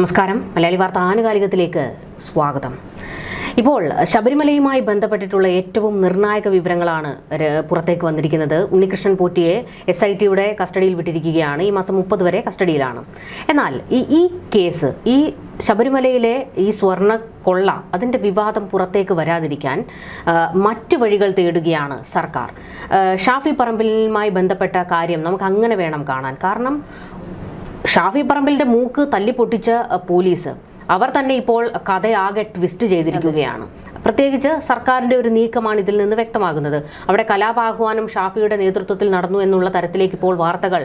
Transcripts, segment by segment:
നമസ്കാരം. മലയാളി വാർത്ത ആനുകാലികത്തിലേക്ക് സ്വാഗതം. ഇപ്പോൾ ശബരിമലയുമായി ബന്ധപ്പെട്ടിട്ടുള്ള ഏറ്റവും നിർണായക വിവരങ്ങളാണ് പുറത്തേക്ക് വന്നിരിക്കുന്നത്. ഉണ്ണികൃഷ്ണൻ പോറ്റിയെ എസ് ഐ ടിയുടെ കസ്റ്റഡിയിൽ വിട്ടിരിക്കുകയാണ്. ഈ മാസം മുപ്പത് വരെ കസ്റ്റഡിയിലാണ്. എന്നാൽ ഈ ഈ കേസ് ഈ ശബരിമലയിലെ ഈ സ്വർണ കൊള്ള അതിന്റെ വിവാദം പുറത്തേക്ക് വരാതിരിക്കാൻ മറ്റു വഴികൾ തേടുകയാണ് സർക്കാർ. ഷാഫി പറമ്പിലുമായി ബന്ധപ്പെട്ട കാര്യം നമുക്ക് അങ്ങനെ വേണം കാണാൻ. കാരണം ഷാഫി പറമ്പിലിന്റെ മൂക്ക് തല്ലിപ്പൊട്ടിച്ച പോലീസ്. അവർ തന്നെ ഇപ്പോൾ കഥയാകെ ട്വിസ്റ്റ് ചെയ്തിരിക്കുകയാണ്. പ്രത്യേകിച്ച് സർക്കാരിന്റെ ഒരു നീക്കമാണ് ഇതിൽ നിന്ന് വ്യക്തമാകുന്നത്. അവിടെ കലാപാഹ്വാനം ഷാഫിയുടെ നേതൃത്വത്തിൽ നടന്നു എന്നുള്ള തരത്തിലേക്ക് ഇപ്പോൾ വാർത്തകൾ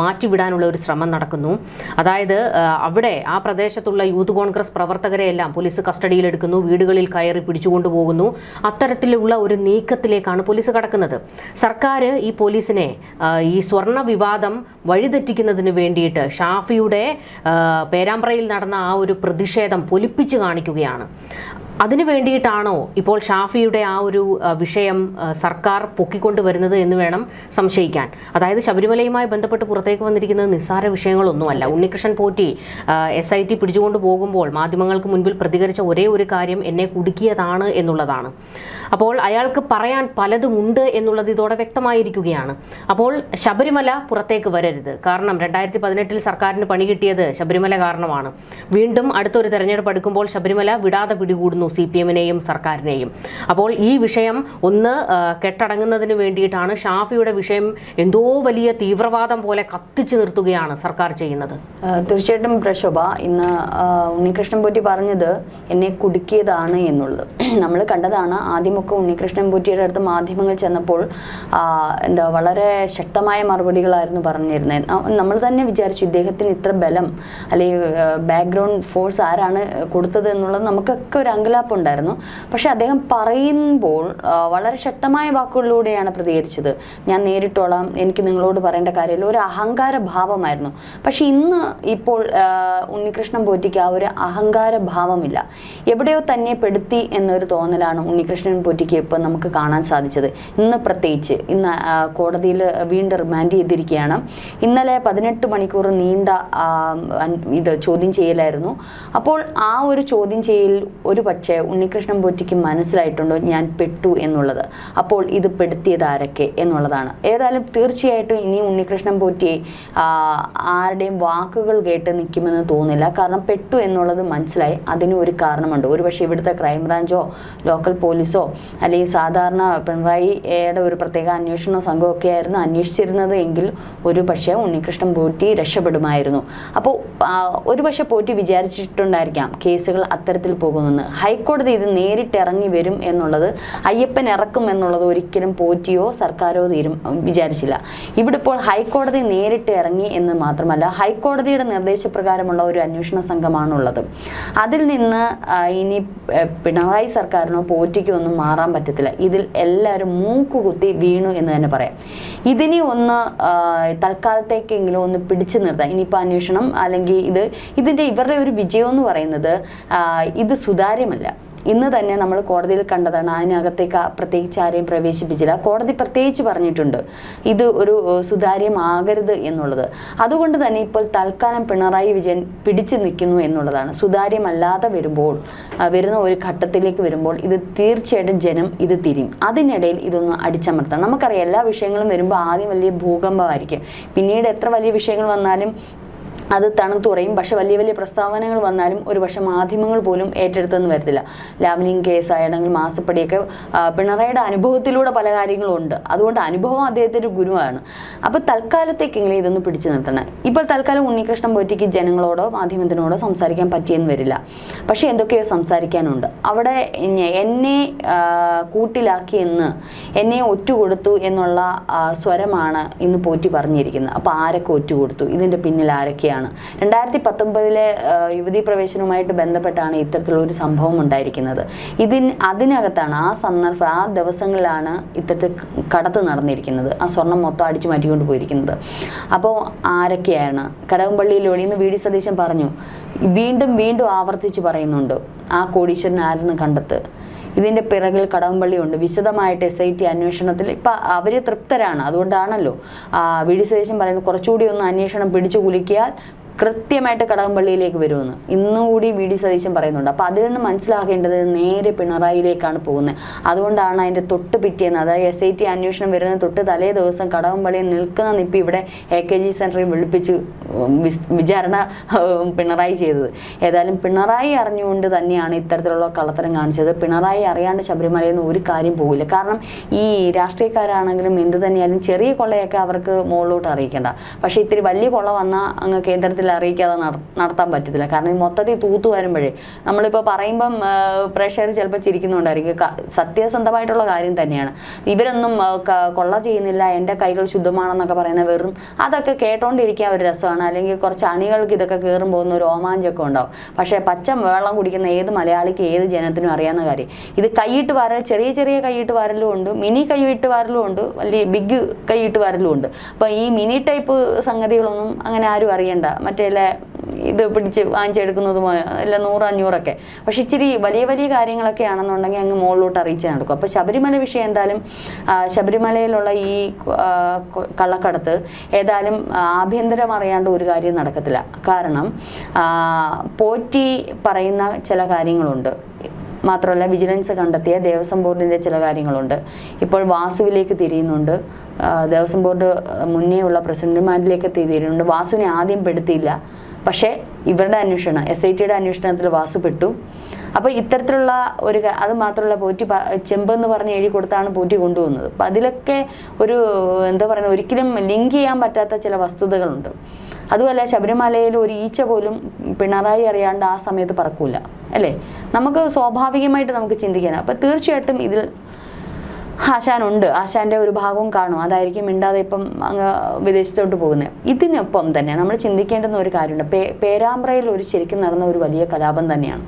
മാറ്റിവിടാനുള്ള ഒരു ശ്രമം നടക്കുന്നു. അതായത് അവിടെ ആ പ്രദേശത്തുള്ള യൂത്ത് കോൺഗ്രസ് പ്രവർത്തകരെ എല്ലാം പോലീസ് കസ്റ്റഡിയിലെടുക്കുന്നു വീടുകളിൽ കയറി പിടിച്ചുകൊണ്ടുപോകുന്നു അത്തരത്തിലുള്ള ഒരു നീക്കത്തിലേക്കാണ് പോലീസ് കടക്കുന്നത്. സർക്കാർ ഈ പോലീസിനെ ഈ സ്വർണ വിവാദം വഴിതെറ്റിക്കുന്നതിന് വേണ്ടിയിട്ട് ഷാഫിയുടെ പേരാമ്പ്രയിൽ നടന്ന ആ ഒരു പ്രതിഷേധം പൊലിപ്പിച്ച് കാണിക്കുകയാണ്. അതിനു വേണ്ടിയിട്ടാണോ ഇപ്പോൾ ഷാഫിയുടെ ആ ഒരു വിഷയം സർക്കാർ പൊക്കിക്കൊണ്ടുവരുന്നത് എന്ന് വേണം സംശയിക്കാൻ? അതായത് ശബരിമലയുമായി ബന്ധപ്പെട്ട് പുറത്തേക്ക് വന്നിരിക്കുന്നത് നിസ്സാര വിഷയങ്ങളൊന്നുമല്ല. Unnikrishnan Potti S I T പിടിച്ചുകൊണ്ട് പോകുമ്പോൾ മാധ്യമങ്ങൾക്ക് മുൻപിൽ പ്രതികരിച്ച ഒരേ ഒരു കാര്യം എന്നെ കുടുക്കിയതാണ് എന്നുള്ളതാണ്. അപ്പോൾ അയാൾക്ക് പറയാൻ പലതുമുണ്ട് എന്നുള്ളത് ഇതോടെ വ്യക്തമായിരിക്കുകയാണ്. അപ്പോൾ ശബരിമല പുറത്തേക്ക് വരരുത്. കാരണം രണ്ടായിരത്തി പതിനെട്ടിൽ സർക്കാരിന് പണി കിട്ടിയത് ശബരിമല കാരണമാണ്. വീണ്ടും അടുത്തൊരു തെരഞ്ഞെടുപ്പ് എടുക്കുമ്പോൾ ശബരിമല വിടാതെ പിടികൂടുന്നു സി പി എമ്മിനെയും സർക്കാരിനെയും. അപ്പോൾ ഈ വിഷയം ഒന്ന് കെട്ടടങ്ങുന്നതിന് വേണ്ടിയിട്ടാണ് ഷാഫിയുടെ വിഷയം എന്തോ വലിയ തീവ്രവാദം പോലെ കത്തിച്ചു നിർത്തുകയാണ് സർക്കാർ ചെയ്യുന്നത്. തീർച്ചയായിട്ടും പ്രശോഭ. ഇന്ന് ഉണ്ണികൃഷ്ണൻ പോറ്റി പറഞ്ഞത് എന്നെ കുടുക്കിയതാണ് എന്നുള്ളത്. നമ്മൾ കണ്ടതാണ് ആദ്യമൊക്കെ ഉണ്ണികൃഷ്ണൻ പോറ്റിയുടെ അടുത്ത് മാധ്യമങ്ങൾ ചെന്നപ്പോൾ എന്താ വളരെ ശക്തമായ മറുപടികളായിരുന്നു പറഞ്ഞിരുന്നത്. നമ്മൾ തന്നെ വിചാരിച്ചു ഇദ്ദേഹത്തിന് ഇത്ര ബലം അല്ലെങ്കിൽ ബാക്ക്ഗ്രൗണ്ട് ഫോഴ്സ് ആരാണ് കൊടുത്തത് എന്നുള്ളത് നമുക്കൊക്കെ ഒരു അങ്കലാപ്പുണ്ടായിരുന്നു പക്ഷെ അദ്ദേഹം പറയുമ്പോൾ വളരെ ശക്തമായ വാക്കുകളിലൂടെയാണ് പ്രതികരിച്ചത്. ഞാൻ നേരിട്ടോളാം എനിക്ക് നിങ്ങളോട് പറയേണ്ട കാര്യമില്ല. ഒരു അഹങ്കാര ഭാവമായിരുന്നു. പക്ഷെ ഇന്ന് ഇപ്പോൾ ഉണ്ണികൃഷ്ണൻ പോറ്റിക്ക് ആ ഒരു അഹങ്കാര ഭാവമില്ല. എവിടെയോ തന്നെ പെടുത്തി എന്നൊരു തോന്നലാണ് ഉണ്ണികൃഷ്ണൻ പോറ്റിക്ക് ഇപ്പോൾ നമുക്ക് കാണാൻ സാധിച്ചത്. ഇന്ന് പ്രത്യേകിച്ച് ഇന്ന് കോടതിയിൽ വീണ്ടും റിമാൻഡ് ചെയ്തിരിക്കുകയാണ്. ഇന്നലെ പതിനെട്ട് മണിക്കൂർ നീണ്ട ഇത് ചോദ്യം ചെയ്യലായിരുന്നു. അപ്പോൾ ആ ഒരു ചോദ്യം ചെയ്യൽ ഒരു പക്ഷേ ഉണ്ണികൃഷ്ണൻ പോറ്റിക്ക് മനസ്സിലായിട്ടുണ്ടോ ഞാൻ പെട്ടു എന്നുള്ളത്? അപ്പോൾ ഇത് പെടുത്തിയത് ആരൊക്കെ എന്നുള്ളതാണ്. ഏതായാലും തീർച്ചയായിട്ടും ഇനി ഉണ്ണികൃഷ്ണൻ പോറ്റിയെ ആരുടെയും വാക്കുകൾ കേട്ട് നിൽക്കുമെന്ന് തോന്നില്ല കാരണം പെട്ടു എന്നുള്ളത് മനസ്സിലായി. അതിനും ഒരു കാരണമുണ്ട്. ഒരുപക്ഷെ ഇവിടുത്തെ ക്രൈംബ്രാഞ്ചോ ലോക്കൽ പോലീസോ അല്ലെങ്കിൽ സാധാരണ പിണറായിയുടെ ഒരു പ്രത്യേക അന്വേഷണ സംഘമൊക്കെ ആയിരുന്നു അന്വേഷിച്ചിരുന്നത് എങ്കിൽ ഒരു പക്ഷേ ഉണ്ണികൃഷ്ണൻ പോറ്റി രക്ഷപ്പെടുമായിരുന്നു. അപ്പോൾ ഒരു പക്ഷേ പോറ്റി വിചാരിച്ചിട്ടുണ്ടായിരിക്കാം കേസുകൾ അത്തരത്തിൽ പോകുമെന്ന്. ഹൈക്കോടതി ഇത് നേരിട്ട് ഇറങ്ങി വരും എന്നുള്ളത് അയ്യപ്പൻ ഇറക്കും എന്നുള്ളത് ഒരിക്കലും പോറ്റിയോ സർക്കാരോ തീരും വിചാരിച്ചില്ല. ഇവിടെ ഇപ്പോൾ ഹൈക്കോടതി നേരിട്ട് ഇറങ്ങി എന്ന് മാത്രമല്ല ഹൈക്കോടതിയുടെ നിർദ്ദേശപ്രകാരമുള്ള ഒരു അന്വേഷണ സംഘമാണുള്ളത്. അതിൽ നിന്ന് ഇനി പിണറായി സർക്കാരിനോ പോറ്റിക്കോ ഒന്നും മാറാൻ പറ്റത്തില്ല. ഇതിൽ എല്ലാവരും മൂക്കുകുത്തി വീണു എന്ന് തന്നെ പറയാം. ഇതിനെ ഒന്ന് തൽക്കാലത്തേക്കെങ്കിലും ഒന്ന് പിടിച്ചു നിർത്താം. ഇനിയിപ്പോൾ അന്വേഷണം അല്ലെങ്കിൽ ഇത് ഇതിന്റെ ഇവരുടെ ഒരു വിജയം എന്ന് പറയുന്നത് ഇത് സുതാര്യമല്ല. ഇന്ന് തന്നെ നമ്മൾ കോടതിയിൽ കണ്ടതാണ് അതിനകത്തേക്ക് പ്രത്യേകിച്ച് ആരെയും പ്രവേശിപ്പിച്ചില്ല. കോടതി പ്രത്യേകിച്ച് പറഞ്ഞിട്ടുണ്ട് ഇത് ഒരു സുതാര്യമാകരുത് എന്നുള്ളത്. അതുകൊണ്ട് തന്നെ ഇപ്പോൾ തൽക്കാലം പിണറായി വിജയൻ പിടിച്ചു നിൽക്കുന്നു എന്നുള്ളതാണ്. സുതാര്യമല്ലാതെ വരുമ്പോൾ വരുന്ന ഒരു ഘട്ടത്തിലേക്ക് വരുമ്പോൾ ഇത് തീർച്ചയായിട്ടും ജനം ഇത് തിരിയും. അതിനിടയിൽ ഇതൊന്ന് അടിച്ചമർത്തണം. നമുക്കറിയാം എല്ലാ വിഷയങ്ങളും വരുമ്പോൾ ആദ്യം വലിയ ഭൂകമ്പമായിരിക്കും. പിന്നീട് എത്ര വലിയ വിഷയങ്ങൾ വന്നാലും അത് തണുത്തുറയും പക്ഷെ വലിയ വലിയ പ്രസ്താവനകൾ വന്നാലും ഒരു പക്ഷെ മാധ്യമങ്ങൾ പോലും ഏറ്റെടുത്തെന്ന് വരത്തില്ല. ലാവ്ലിംഗ് കേസാണെങ്കിൽ മാസപ്പടിയൊക്കെ പിണറായിയുടെ അനുഭവത്തിലൂടെ പല കാര്യങ്ങളും ഉണ്ട് അതുകൊണ്ട് അനുഭവം അദ്ദേഹത്തിന്റെ ഗുരുവാണ്. അപ്പോൾ തൽക്കാലത്തേക്കെങ്കിലും ഇതൊന്ന് പിടിച്ചു നിർത്തണം. ഇപ്പോൾ തൽക്കാലം ഉണ്ണികൃഷ്ണൻ പോറ്റിക്ക് ജനങ്ങളോടോ മാധ്യമത്തിനോടോ സംസാരിക്കാൻ പറ്റിയെന്ന് വരില്ല. പക്ഷേ എന്തൊക്കെയോ സംസാരിക്കാനുണ്ട്. അവിടെ എന്നെ കൂട്ടിലാക്കി കൂട്ടിലാക്കിയെന്ന് എന്നെ ഒറ്റുകൊടുത്തു എന്നുള്ള സ്വരമാണ് ഇന്ന് പോറ്റി പറഞ്ഞിരിക്കുന്നത്. അപ്പോൾ ആരൊക്കെ ഒറ്റുകൊടുത്തു? ഇതിന്റെ പിന്നിൽ ആരൊക്കെയാണ്? രണ്ടായിരത്തി പത്തൊമ്പതിലെ യുവതി പ്രവേശനവുമായിട്ട് ബന്ധപ്പെട്ടാണ് ഇത്തരത്തിലുള്ള ഒരു സംഭവം ഉണ്ടായിരിക്കുന്നത്. ഇതിന് അതിനകത്താണ് ആ സന്ദർഭം ആ ദിവസങ്ങളിലാണ് ഇത്തരത്തിൽ കടത്ത് നടന്നിരിക്കുന്നത്. ആ സ്വർണം മൊത്തം അടിച്ചു മാറ്റിക്കൊണ്ട് പോയിരിക്കുന്നത്. അപ്പോൾ ആരൊക്കെയാണ്? കടകംപള്ളിയിലൂടെ ഇന്ന് വി. ഡി. സതീശൻ പറഞ്ഞു വീണ്ടും വീണ്ടും ആവർത്തിച്ച് പറയുന്നുണ്ട്. ആ കോടീശ്വരൻ ആരെന്ന് കണ്ടെത്ത്. ഇതിന്റെ പിറകിൽ കടമ്പള്ളിയുണ്ട്. വിശദമായിട്ട് എസ് ഐ ടി അന്വേഷണത്തിൽ ഇപ്പം അവർ തൃപ്തരാണ്. അതുകൊണ്ടാണല്ലോ വി ഡി സതീശൻ പറയുന്നത് കുറച്ചുകൂടി ഒന്ന് അന്വേഷണം പിടിച്ചു കുലുക്കിയാൽ കൃത്യമായിട്ട് കടകംപള്ളിയിലേക്ക് വരുമെന്ന്. ഇന്നും കൂടി വി. ഡി. സതീശൻ പറയുന്നുണ്ട്. അപ്പോൾ അതിൽ നിന്ന് മനസ്സിലാക്കേണ്ടത് നേരെ പിണറായിയിലേക്കാണ് പോകുന്നത്. അതുകൊണ്ടാണ് അതിന്റെ തൊട്ട് പിറ്റേന്ന് അതായത് എസ് ഐ ടി അന്വേഷണം വരുന്ന തൊട്ട് തലേ ദിവസം കടകംപള്ളിയിൽ നിൽക്കുന്ന നിപ്പി ഇവിടെ എ കെ ജി സെന്ററിൽ വിളിപ്പിച്ച് വിചാരണ പിണറായി ചെയ്തത്. ഏതായാലും പിണറായി അറിഞ്ഞുകൊണ്ട് തന്നെയാണ് ഇത്തരത്തിലുള്ള കള്ളത്തരം കാണിച്ചത്. പിണറായി അറിയാണ്ട് ശബരിമലയിൽ നിന്ന് ഒരു കാര്യം പോകില്ല. കാരണം ഈ രാഷ്ട്രീയക്കാരാണെങ്കിലും എന്ത് തന്നെയായാലും ചെറിയ കൊള്ളയൊക്കെ അവർക്ക് മുകളിലോട്ട് അറിയിക്കേണ്ട. പക്ഷേ ഇത്തിരി വലിയ കൊള്ള വന്നാൽ അങ്ങ് കേന്ദ്രത്തിൽ അറിയിക്കാതെ നട- നടത്താൻ പറ്റത്തില്ല. കാരണം മൊത്തത്തിൽ തൂത്തു വരുമ്പോഴേ നമ്മളിപ്പോൾ പറയുമ്പം പ്രേക്ഷകർ ചിലപ്പോൾ ചിരിക്കുന്നുണ്ടായിരിക്കും. സത്യസന്ധമായിട്ടുള്ള കാര്യം തന്നെയാണ്. ഇവരൊന്നും കൊള്ള ചെയ്യുന്നില്ല എന്റെ കൈകൾ ശുദ്ധമാണെന്നൊക്കെ പറയുന്ന വെറും അതൊക്കെ കേട്ടോണ്ടിരിക്കാൻ ഒരു രസമാണ്. അല്ലെങ്കിൽ കുറച്ച് അണികൾക്ക് ഇതൊക്കെ കയറും പോകുന്ന ഒരു രോമാഞ്ചമൊക്കെ ഉണ്ടാവും. പക്ഷേ പച്ച വെള്ളം കുടിക്കുന്ന ഏത് മലയാളിക്ക് ഏത് ജനത്തിനും അറിയാവുന്ന കാര്യം. ഇത് കൈയിട്ട് വാരൽ ചെറിയ ചെറിയ കൈയിട്ട് വാരലും ഉണ്ട്. മിനി കൈയിട്ട് വാരലും ഉണ്ട്. വലിയ ബിഗ് കൈയിട്ട് വാരലും ഉണ്ട്. അപ്പോൾ ഈ മിനി ടൈപ്പ് സംഗതികളൊന്നും അങ്ങനെ ആരും അറിയണ്ട. മറ്റേ ഇത് പിടിച്ച് വാങ്ങിച്ചെടുക്കുന്നതുമായ അല്ല നൂറ് അഞ്ഞൂറൊക്കെ. പക്ഷെ ഇച്ചിരി വലിയ വലിയ കാര്യങ്ങളൊക്കെ ആണെന്നുണ്ടെങ്കിൽ അങ്ങ് മുകളിലോട്ട് അറിയിച്ച് നടക്കും. അപ്പോൾ ശബരിമല വിഷയം എന്തായാലും ശബരിമലയിലുള്ള ഈ കള്ളക്കടത്ത് ഏതായാലും ആഭ്യന്തരം അറിയാണ്ട് ഒരു കാര്യം നടക്കത്തില്ല. കാരണം പോറ്റി പറയുന്ന ചില കാര്യങ്ങളുണ്ട്. മാത്രമല്ല വിജിലൻസ് കണ്ടെത്തിയ ദേവസ്വം ബോർഡിന്റെ ചില കാര്യങ്ങളുണ്ട്. ഇപ്പോൾ വാസുവിലേക്ക് തിരിയുന്നുണ്ട്. ദേവസ്വം ബോർഡ് മുന്നേ ഉള്ള പ്രസിഡന്റുമാരിലേക്ക് തിരിയുന്നുണ്ട്. വാസുവിനെ ആദ്യം പെടുത്തിയില്ല. പക്ഷേ ഇവരുടെ അന്വേഷണം എസ് ഐ ടിയുടെ അന്വേഷണത്തിൽ വാസു പെട്ടു. അപ്പോൾ ഇത്തരത്തിലുള്ള ഒരു അത് മാത്രമല്ല പോറ്റി ചെമ്പ് ചെമ്പെന്ന് പറഞ്ഞ് എഴുതി കൊടുത്താണ് പോറ്റി കൊണ്ടുവന്നത്. അപ്പം അതിലൊക്കെ ഒരു എന്താ പറയുക ഒരിക്കലും ലിങ്ക് ചെയ്യാൻ പറ്റാത്ത ചില വസ്തുതകളുണ്ട്. അതുമല്ല ശബരിമലയിൽ ഒരു ഈച്ച പോലും പിണറായി അറിയാണ്ട് ആ സമയത്ത് പറക്കൂല. അല്ലേ? നമുക്ക് സ്വാഭാവികമായിട്ട് നമുക്ക് ചിന്തിക്കാൻ അപ്പം തീർച്ചയായിട്ടും ഇതിൽ ആശാനുണ്ട് ആശാന്റെ ഒരു ഭാഗവും കാണും. അതായിരിക്കും മിണ്ടാതെ ഇപ്പം അങ്ങ് വിദേശത്തോട്ട് പോകുന്നത് ഇതിനൊപ്പം തന്നെ നമ്മൾ ചിന്തിക്കേണ്ടുന്ന ഒരു കാര്യമുണ്ട്. പേ പേരാമ്പ്രയിൽ ഒരു ശരിക്കും നടന്ന ഒരു വലിയ കലാപം തന്നെയാണ്.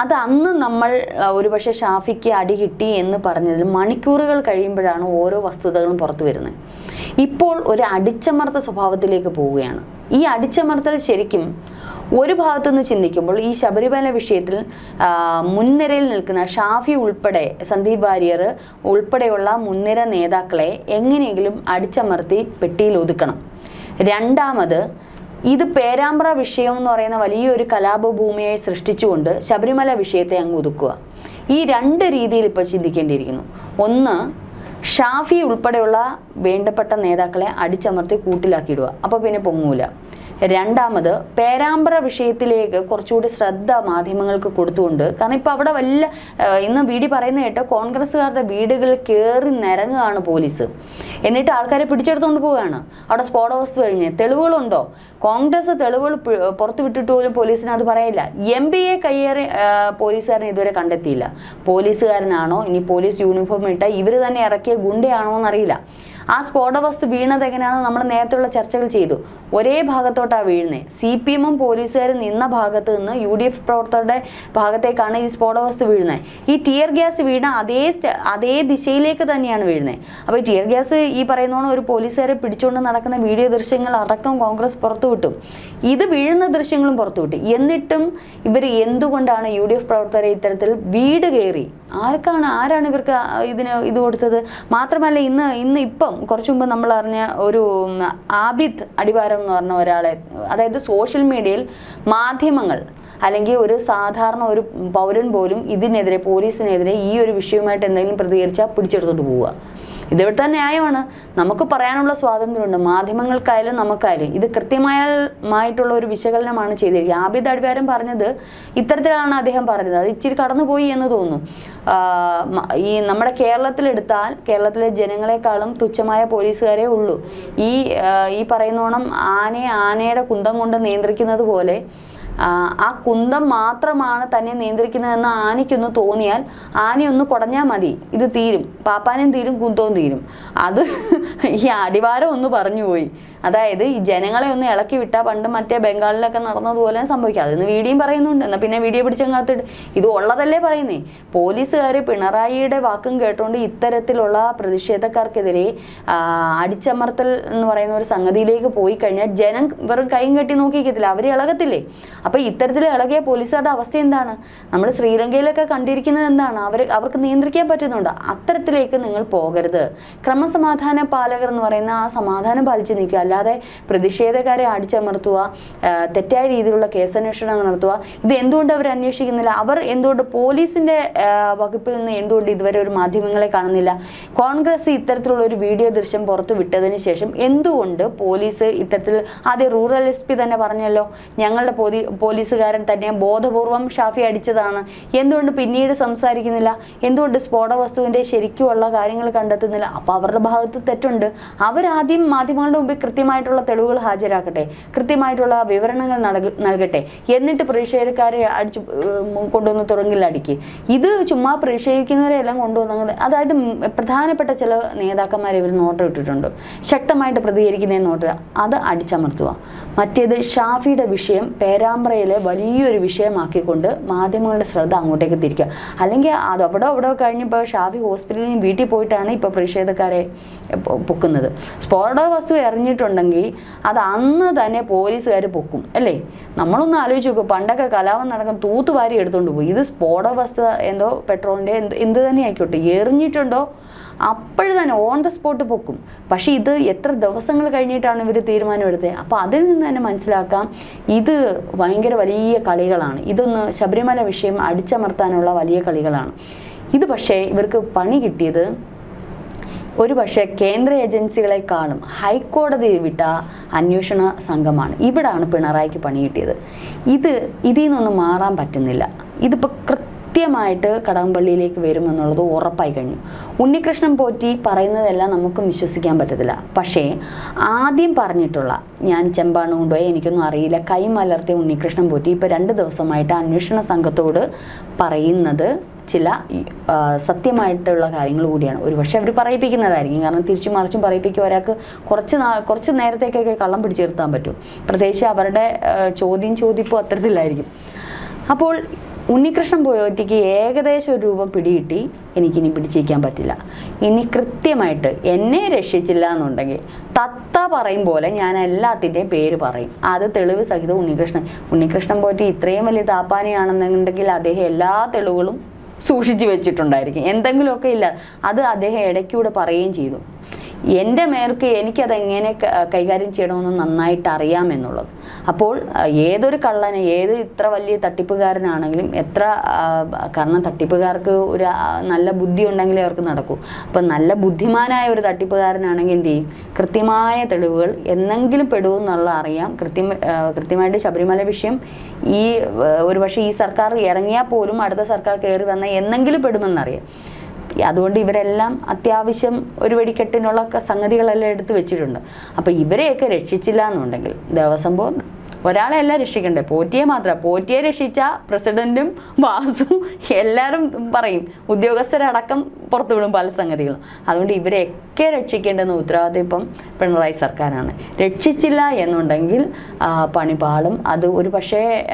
അത് അന്ന് നമ്മൾ ഒരുപക്ഷെ ഷാഫിക്ക് അടി കിട്ടി എന്ന് പറഞ്ഞതിൽ മണിക്കൂറുകൾ കഴിയുമ്പോഴാണ് ഓരോ വസ്തുതകളും പുറത്തു വരുന്നത് ഇപ്പോൾ ഒരു അടിച്ചമർത്ത സ്വഭാവത്തിലേക്ക് പോവുകയാണ്. ഈ അടിച്ചമർത്തൽ ശരിക്കും ഒരു ഭാഗത്തുനിന്ന് ചിന്തിക്കുമ്പോൾ ഈ ശബരിമല വിഷയത്തിൽ മുൻനിരയിൽ നിൽക്കുന്ന ഷാഫി ഉൾപ്പെടെ സന്ദീപ് വാര്യർ ഉൾപ്പെടെയുള്ള മുൻനിര നേതാക്കളെ എങ്ങനെയെങ്കിലും അടിച്ചമർത്തി പെട്ടിയിൽ ഒതുക്കണം. രണ്ടാമത് ഇത് പേരാമ്പ്ര വിഷയം എന്ന് പറയുന്ന വലിയൊരു കലാപഭൂമിയായി സൃഷ്ടിച്ചുകൊണ്ട് ശബരിമല വിഷയത്തെ അങ്ങ് ഒതുക്കുക. ഈ രണ്ട് രീതിയിൽ ഇപ്പോൾ ചിന്തിക്കേണ്ടിയിരിക്കുന്നു. ഒന്ന് ഷാഫി ഉൾപ്പെടെയുള്ള വേണ്ടപ്പെട്ട നേതാക്കളെ അടിച്ചമർത്തി കൂട്ടിലാക്കിയിടുക. അപ്പോൾ പിന്നെ പൊങ്ങൂല. രണ്ടാമത് പേരാമ്പ്ര വിഷയത്തിലേക്ക് കുറച്ചുകൂടി ശ്രദ്ധ മാധ്യമങ്ങൾക്ക് കൊടുത്തുകൊണ്ട് കാരണം ഇപ്പോൾ അവിടെ വല്ല ഇന്ന് വി ഡി പറയുന്ന കേട്ട് കോൺഗ്രസ്സുകാരുടെ വീടുകളിൽ കയറി നിരങ്ങുകയാണ് പോലീസ്. എന്നിട്ട് ആൾക്കാരെ പിടിച്ചെടുത്തുകൊണ്ട് പോവുകയാണ്. അവിടെ സ്ഫോട വസ്തു കഴിഞ്ഞ്. തെളിവുകളുണ്ടോ? കോൺഗ്രസ് തെളിവുകൾ പുറത്തു വിട്ടിട്ട് പോലും പോലീസിന് അത് പറയില്ല. എം ബി എ കയ്യേറി പോലീസുകാരനെ ഇതുവരെ കണ്ടെത്തിയില്ല. പോലീസുകാരനാണോ? ഇനി പോലീസ് യൂണിഫോം ഇട്ട ഇവർ തന്നെ ഇറക്കിയ ഗുണ്ടയാണോ എന്നറിയില്ല ആ സ്ഫോട വസ്തു വീണത് എങ്ങനെയാണെന്ന് നമ്മൾ നേരത്തെയുള്ള ചർച്ചകൾ ചെയ്തു. ഒരേ ഭാഗത്തോട്ടാണ് വീഴുന്നത് സി പി എമ്മും പോലീസുകാരും നിന്ന ഭാഗത്ത് നിന്ന് യു ഡി എഫ് പ്രവർത്തകരുടെ ഭാഗത്തേക്കാണ് ഈ സ്ഫോട വസ്തു വീഴുന്നത് ഈ ടിയർ ഗ്യാസ് വീണ അതേ അതേ ദിശയിലേക്ക് തന്നെയാണ് വീഴുന്നത് അപ്പോൾ ടിയർ ഗ്യാസ് ഈ പറയുന്നോണം ഒരു പോലീസുകാരെ പിടിച്ചുകൊണ്ട് നടക്കുന്ന വീഡിയോ ദൃശ്യങ്ങൾ അടക്കം കോൺഗ്രസ് പുറത്തുവിട്ടു. ഇത് വീഴുന്ന ദൃശ്യങ്ങളും പുറത്തുവിട്ടു എന്നിട്ടും ഇവർ എന്തുകൊണ്ടാണ് യു ഡി എഫ് പ്രവർത്തകരെ ഇത്തരത്തിൽ വീട് കയറി? ആർക്കാണ് ആരാണ് ഇവർക്ക് ഇതിന് ഇത് കൊടുത്തത്? മാത്രമല്ല ഇന്ന് ഇന്ന് ഇപ്പം കുറച്ചു മുമ്പ് നമ്മൾ അറിഞ്ഞ ഒരു ആബിദ് അടിവാരം എന്ന് പറഞ്ഞ ഒരാളെ അതായത് സോഷ്യൽ മീഡിയയിൽ മാധ്യമങ്ങൾ അല്ലെങ്കിൽ ഒരു സാധാരണ ഒരു പൗരൻ പോലും ഇതിനെതിരെ പോലീസിനെതിരെ ഈ ഒരു വിഷയവുമായിട്ട് എന്തെങ്കിലും പ്രതികരിച്ചാൽ പിടിച്ചെടുത്തോണ്ട് പോവുക. ഇതിവിടുത്തെ ന്യായമാണ് നമുക്ക് പറയാനുള്ള സ്വാതന്ത്ര്യമുണ്ട്. മാധ്യമങ്ങൾക്കായാലും നമുക്കായാലും. ഇത് കൃത്യമായിട്ടുള്ള ഒരു വിശകലനമാണ് ചെയ്തിരിക്കുന്നത്. ആബിദ് അടിവാരം പറഞ്ഞത് ഇത്തരത്തിലാണ് അദ്ദേഹം പറഞ്ഞത്. അത് ഇച്ചിരി കടന്നുപോയി എന്ന് തോന്നുന്നു. ഈ നമ്മുടെ കേരളത്തിലെടുത്താൽ കേരളത്തിലെ ജനങ്ങളെക്കാളും തുച്ഛമായ പോലീസുകാരേ ഉള്ളൂ. ഈ ഈ പറയുന്നോണം ആനയെ ആനയുടെ കുന്തം കൊണ്ട് നിയന്ത്രിക്കുന്നത് പോലെ ആ, കുന്തം മാത്രമാണ് തന്നെ നിയന്ത്രിക്കുന്നതെന്ന് ആനയ്ക്കൊന്ന് തോന്നിയാൽ ആനയൊന്ന് കുടഞ്ഞാൽ മതി. ഇത് തീരും. പാപ്പാനും തീരും കുന്തവും തീരും. അത് ഈ അടിവാരം ഒന്ന് പറഞ്ഞു പോയി. അതായത് ഈ ജനങ്ങളെ ഒന്ന് ഇളക്കി വിട്ടാൽ പണ്ട് മറ്റേ ബംഗാളിലൊക്കെ നടന്നതുപോലെ സംഭവിക്കാം. അതിന്ന് വീഡിയോയും പറയുന്നുണ്ട്. എന്നാൽ പിന്നെ വീഡിയോ പിടിച്ചങ്ങാത്തിട്ട് ഇത് ഉള്ളതല്ലേ പറയുന്നേ? പോലീസുകാർ പിണറായിയുടെ വാക്കും കേട്ടുകൊണ്ട് ഇത്തരത്തിലുള്ള പ്രതിഷേധക്കാർക്കെതിരെ അടിച്ചമർത്തൽ എന്ന് പറയുന്ന ഒരു സംഗതിയിലേക്ക് പോയി കഴിഞ്ഞാൽ ജനം വെറും കൈയും കെട്ടി നോക്കിക്കത്തില്ല അവർ ഇളകത്തില്ലേ? അപ്പോൾ ഇത്തരത്തിൽ ഇളകിയ പോലീസുകാരുടെ അവസ്ഥ എന്താണ്? നമ്മൾ ശ്രീലങ്കയിലൊക്കെ കണ്ടിരിക്കുന്നത് എന്താണ്? അവർ അവർക്ക് നിയന്ത്രിക്കാൻ പറ്റുന്നുണ്ട്? അത്തരത്തിലേക്ക് നിങ്ങൾ പോകരുത്. ക്രമസമാധാന പാലകർ എന്ന് പറയുന്ന ആ സമാധാനം പാലിച്ച് നിൽക്കുക. അല്ലാതെ പ്രതിഷേധക്കാരെ അടിച്ചമർത്തുക തെറ്റായ രീതിയിലുള്ള കേസന്വേഷണം നടത്തുക ഇത് എന്തുകൊണ്ട് അവർ അന്വേഷിക്കുന്നില്ല? അവർ എന്തുകൊണ്ട് പോലീസിന്റെ വകുപ്പിൽ നിന്ന് എന്തുകൊണ്ട് ഇതുവരെ ഒരു മാധ്യമങ്ങളെ കാണുന്നില്ല? കോൺഗ്രസ് ഇത്തരത്തിലുള്ള ഒരു വീഡിയോ ദൃശ്യം പുറത്തു വിട്ടതിന് ശേഷം എന്തുകൊണ്ട് പോലീസ് ഇത്തരത്തിൽ ആദ്യം റൂറൽ എസ് പി തന്നെ പറഞ്ഞല്ലോ ഞങ്ങളുടെ പോലീ പോലീസുകാരൻ തന്നെ ബോധപൂർവം ഷാഫി അടിച്ചതാണ് എന്തുകൊണ്ട് പിന്നീട് സംസാരിക്കുന്നില്ല? എന്തുകൊണ്ട് സ്ഫോട വസ്തുവിന്റെ ശരിക്കുമുള്ള കാര്യങ്ങൾ കണ്ടെത്തുന്നില്ല? അപ്പോൾ അവരുടെ ഭാഗത്ത് തെറ്റുണ്ട്. അവരാദ്യം മാധ്യമങ്ങളുടെ മുമ്പിൽ കൃത്യമായിട്ടുള്ള തെളിവുകൾ ഹാജരാക്കട്ടെ കൃത്യമായിട്ടുള്ള വിവരണങ്ങൾ നൽകട്ടെ. എന്നിട്ട് പ്രതിഷേധക്കാരെ അടിച്ചു കൊണ്ടുവന്ന് തുറങ്കിലടിക്ക് ഇത് ചുമ്മാ പ്രതിഷേധിക്കുന്നവരെ എല്ലാം കൊണ്ടുവന്നത് അതായത് പ്രധാനപ്പെട്ട ചില നേതാക്കന്മാർ ഇവർ നോട്ടം ഇട്ടിട്ടുണ്ട് ശക്തമായിട്ട് പ്രതികരിക്കുന്ന നോട്ട് അത് അടിച്ചമർത്തുക. മറ്റേത് ഷാഫിയുടെ വിഷയം പേരാമ്പ്രയിലെ വലിയൊരു വിഷയമാക്കിക്കൊണ്ട് മാധ്യമങ്ങളുടെ ശ്രദ്ധ അങ്ങോട്ടേക്ക് തിരിക്കുക. അല്ലെങ്കിൽ അത് അവിടെ അവിടെ കഴിഞ്ഞപ്പോൾ ഷാഫി ഹോസ്പിറ്റലിൽ വീട്ടിൽ പോയിട്ടാണ് ഇപ്പോൾ പ്രതിഷേധക്കാരെ പൊക്കുന്നത്. സ്ഫോടക വസ്തു എറിഞ്ഞിട്ടുണ്ടെങ്കിൽ അത് അന്ന് തന്നെ പോലീസുകാർ പൊക്കും അല്ലേ? നമ്മളൊന്ന് ആലോചിച്ച് നോക്കും പണ്ടൊക്കെ കലാപം നടക്കുന്ന തൂത്തുവാരി എടുത്തുകൊണ്ട് പോയി. ഇത് സ്ഫോടക വസ്തു എന്തോ പെട്രോളിന്റെ എന്ത് എന്ത് തന്നെ ആയിക്കോട്ടെ എറിഞ്ഞിട്ടുണ്ടോ? അപ്പോഴും തന്നെ ഓൺ ദ സ്പോട്ട് പൊക്കും. പക്ഷേ ഇത് എത്ര ദിവസങ്ങൾ കഴിഞ്ഞിട്ടാണ് ഇവർ തീരുമാനമെടുത്തത് അപ്പോൾ അതിൽ നിന്ന് തന്നെ മനസ്സിലാക്കാം ഇത് ഭയങ്കര വലിയ കളികളാണ്. ഇതൊന്ന് ശബരിമല വിഷയം അടിച്ചമർത്താനുള്ള വലിയ കളികളാണ്. ഇത് പക്ഷേ ഇവർക്ക് പണി കിട്ടിയത് ഒരു പക്ഷേ കേന്ദ്ര ഏജൻസികളെക്കാളും ഹൈക്കോടതി വിട്ട അന്വേഷണ സംഘമാണ്. ഇവിടാണ് പിണറായിക്ക് പണി കിട്ടിയത്. ഇത് ഇതിൽ നിന്നൊന്നും മാറാൻ പറ്റുന്നില്ല. ഇതിപ്പോൾ കൃത്യമായിട്ട് കടകംപള്ളിയിലേക്ക് വരുമെന്നുള്ളത് ഉറപ്പായി കഴിഞ്ഞു. ഉണ്ണികൃഷ്ണൻ പോറ്റി പറയുന്നതെല്ലാം നമുക്കും വിശ്വസിക്കാൻ പറ്റത്തില്ല. പക്ഷേ ആദ്യം പറഞ്ഞിട്ടുള്ള ഞാൻ ചെമ്പാണ് കൊണ്ടുപോയി എനിക്കൊന്നും അറിയില്ല കൈമലർത്തിയ ഉണ്ണികൃഷ്ണൻ പോറ്റി ഇപ്പോൾ രണ്ട് ദിവസമായിട്ട് അന്വേഷണ സംഘത്തോട് പറയുന്നത് ചില സത്യമായിട്ടുള്ള കാര്യങ്ങൾ കൂടിയാണ്. ഒരുപക്ഷെ അവർ പറയിപ്പിക്കുന്നതായിരിക്കും. കാരണം തിരിച്ചും മറിച്ചും പറയിപ്പിക്കുക ഒരാൾക്ക് കുറച്ച് നാ കുറച്ച് നേരത്തേക്കൊക്കെ കള്ളം പിടിച്ചു നിർത്താൻ പറ്റും. പ്രത്യേകിച്ച് അവരുടെ ചോദ്യം ചോദിപ്പും അത്തരത്തിലായിരിക്കും. അപ്പോൾ ഉണ്ണികൃഷ്ണൻ പോറ്റിക്ക് ഏകദേശം ഒരു രൂപം പിടികിട്ടി എനിക്കിനി പിടിച്ചിരിക്കാൻ പറ്റില്ല. ഇനി കൃത്യമായിട്ട് എന്നെ രക്ഷിച്ചില്ല എന്നുണ്ടെങ്കിൽ തത്ത പറയും പോലെ ഞാൻ എല്ലാത്തിന്റെയും പേര് പറയും. അത് തെളിവ് സഹിതം ഉണ്ണികൃഷ്ണൻ. ഉണ്ണികൃഷ്ണൻ പോറ്റി ഇത്രയും വലിയ താപ്പാനിയാണെന്നുണ്ടെങ്കിൽ അദ്ദേഹം എല്ലാ തെളിവുകളും സൂക്ഷിച്ചു വെച്ചിട്ടുണ്ടായിരിക്കും. എന്തെങ്കിലുമൊക്കെ ഇല്ല. അത് അദ്ദേഹം ഇടയ്ക്കൂടെ പറയുകയും ചെയ്തു. എന്റെ മേർക്ക് എനിക്കത് എങ്ങനെ കൈകാര്യം ചെയ്യണമെന്ന് നന്നായിട്ട് അറിയാമെന്നുള്ളത് അപ്പോൾ ഏതൊരു കള്ളന് ഏത് ഇത്ര വലിയ തട്ടിപ്പുകാരനാണെങ്കിലും എത്ര കാരണം തട്ടിപ്പുകാർക്ക് ഒരു നല്ല ബുദ്ധി ഉണ്ടെങ്കിലേ അവർക്ക് നടക്കൂ. അപ്പം നല്ല ബുദ്ധിമാനായ ഒരു തട്ടിപ്പുകാരനാണെങ്കിൽ എന്ത് ചെയ്യും? കൃത്യമായ തെളിവുകൾ എന്നെങ്കിലും പെടുമെന്നുള്ള അറിയാം. കൃത്യം കൃത്യമായിട്ട് ശബരിമല വിഷയം ഈ ഒരുപക്ഷെ ഈ സർക്കാർ ഇറങ്ങിയാൽ പോലും അടുത്ത സർക്കാർ കയറി വന്നാൽ എന്നെങ്കിലും പെടുമെന്നറിയാം. അതുകൊണ്ട് ഇവരെല്ലാം അത്യാവശ്യം ഒരു വെടിക്കെട്ടിനുള്ള സംഗതികളെല്ലാം എടുത്തു വെച്ചിട്ടുണ്ട്. അപ്പോൾ ഇവരെയൊക്കെ രക്ഷിച്ചില്ല എന്നുണ്ടെങ്കിൽ ദേവസ്വം ബോർഡ് ഒരാളെ അല്ല രക്ഷിക്കണ്ടേ? പോറ്റിയെ മാത്രം. പോറ്റിയെ രക്ഷിച്ച പ്രസിഡന്റും വാസും എല്ലാവരും പറയും. ഉദ്യോഗസ്ഥരടക്കം പുറത്തുവിടും പല സംഗതികളും. അതുകൊണ്ട് ഇവരെയൊക്കെ രക്ഷിക്കേണ്ടെന്ന ഉത്തരവാദിത്വം ഇപ്പം പിണറായി സർക്കാരാണ്. രക്ഷിച്ചില്ല എന്നുണ്ടെങ്കിൽ പണിപാളും അത് ഒരു പക്ഷേ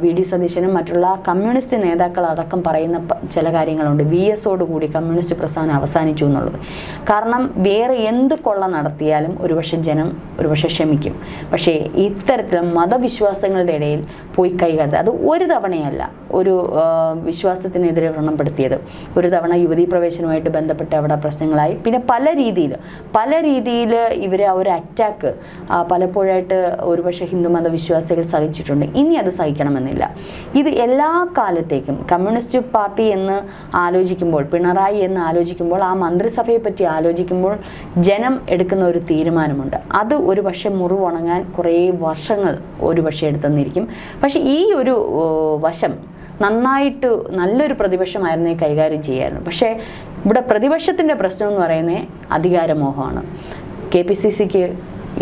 വി ഡി സതീശനും മറ്റുള്ള കമ്മ്യൂണിസ്റ്റ് നേതാക്കളടക്കം പറയുന്ന ചില കാര്യങ്ങളുണ്ട്. വി എസോട് കൂടി കമ്മ്യൂണിസ്റ്റ് പ്രസ്ഥാനം അവസാനിച്ചു എന്നുള്ളത്. കാരണം വേറെ എന്ത് കൊള്ള നടത്തിയാലും ഒരുപക്ഷെ ജനം ഒരുപക്ഷെ ക്ഷമിക്കും. പക്ഷേ ഇത്തരത്തിൽ മതവിശ്വാസങ്ങളുടെ ഇടയിൽ പോയി കൈകടത്തുക അത് ഒരു തവണയല്ല ഒരു വിശ്വാസത്തിനെതിരെ വ്രണപ്പെടുത്തിയത്. ഒരു തവണ യുവതീ പ്രവേശനവുമായിട്ട് ബന്ധപ്പെട്ട് അവിടെ പ്രശ്നങ്ങളായി. പിന്നെ പല രീതിയിൽ പല രീതിയിൽ ഇവർ ആ ഒരു അറ്റാക്ക് പലപ്പോഴായിട്ട് ഒരുപക്ഷെ ഹിന്ദു മതവിശ്വാസികൾ സഹിച്ചിട്ടുണ്ട്. ഇനി അത് സഹിക്കണമെന്നില്ല. ഇത് എല്ലാ കാലത്തേക്കും കമ്മ്യൂണിസ്റ്റ് പാർട്ടി എന്ന് ആലോചിക്കുമ്പോൾ പിണറായി എന്ന് ആലോചിക്കുമ്പോൾ ആ മന്ത്രിസഭയെ പറ്റി ആലോചിക്കുമ്പോൾ ജനം എടുക്കുന്ന ഒരു തീരുമാനമുണ്ട്. അത് ഒരു പക്ഷേ മുറിവുണങ്ങാൻ കുറേ വർഷങ്ങൾ ഒരു പക്ഷേ എടുത്തെന്നിരിക്കും പക്ഷേ ഈ ഒരു വശം നന്നായിട്ട് നല്ലൊരു പ്രതിപക്ഷമായിരുന്നേ കൈകാര്യം ചെയ്യായിരുന്നു. പക്ഷേ ഇവിടെ പ്രതിപക്ഷത്തിന്റെ പ്രശ്നം എന്ന് പറയുന്നത് അധികാരമോഹമാണ്. കെ പി സി സിക്ക്